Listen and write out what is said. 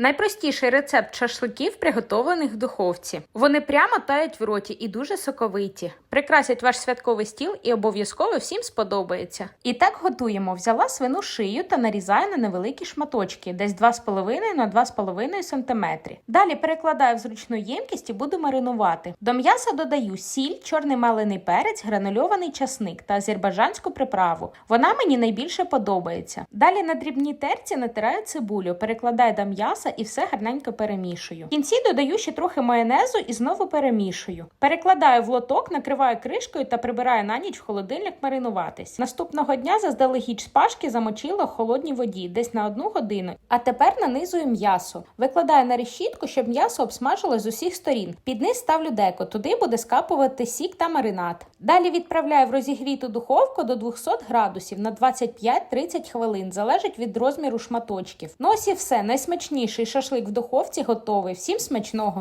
Найпростіший рецепт шашликів, приготованих в духовці. Вони прямо тають в роті і дуже соковиті. Прикрасять ваш святковий стіл і обов'язково всім сподобається. І так готуємо. Взяла свину шию та нарізаю на невеликі шматочки, десь 2,5 на 2,5 см. Далі перекладаю в зручну ємкість і буду маринувати. До м'яса додаю сіль, чорний мелений перець, гранульований часник та азербайджанську приправу. Вона мені найбільше подобається. Далі на дрібній терці натираю цибулю, перекладаю до м'яса і все гарненько перемішую. В кінці додаю ще трохи майонезу і знову перемішую. Перекладаю в лоток, накриваю кришкою та прибираю на ніч в холодильник маринуватись. Наступного дня заздалегідь шпажки замочила в холодній воді, десь на одну годину. А тепер нанизую м'ясо. Викладаю на решітку, щоб м'ясо обсмажилось з усіх сторін. Під низ ставлю деко, туди буде скапувати сік та маринад. Далі відправляю в розігріту духовку до 200 градусів на 25-30 хвилин, залежить від розміру шматочків. Ну ось і все, найсмачніший шашлик в духовці готовий. Всім смачного!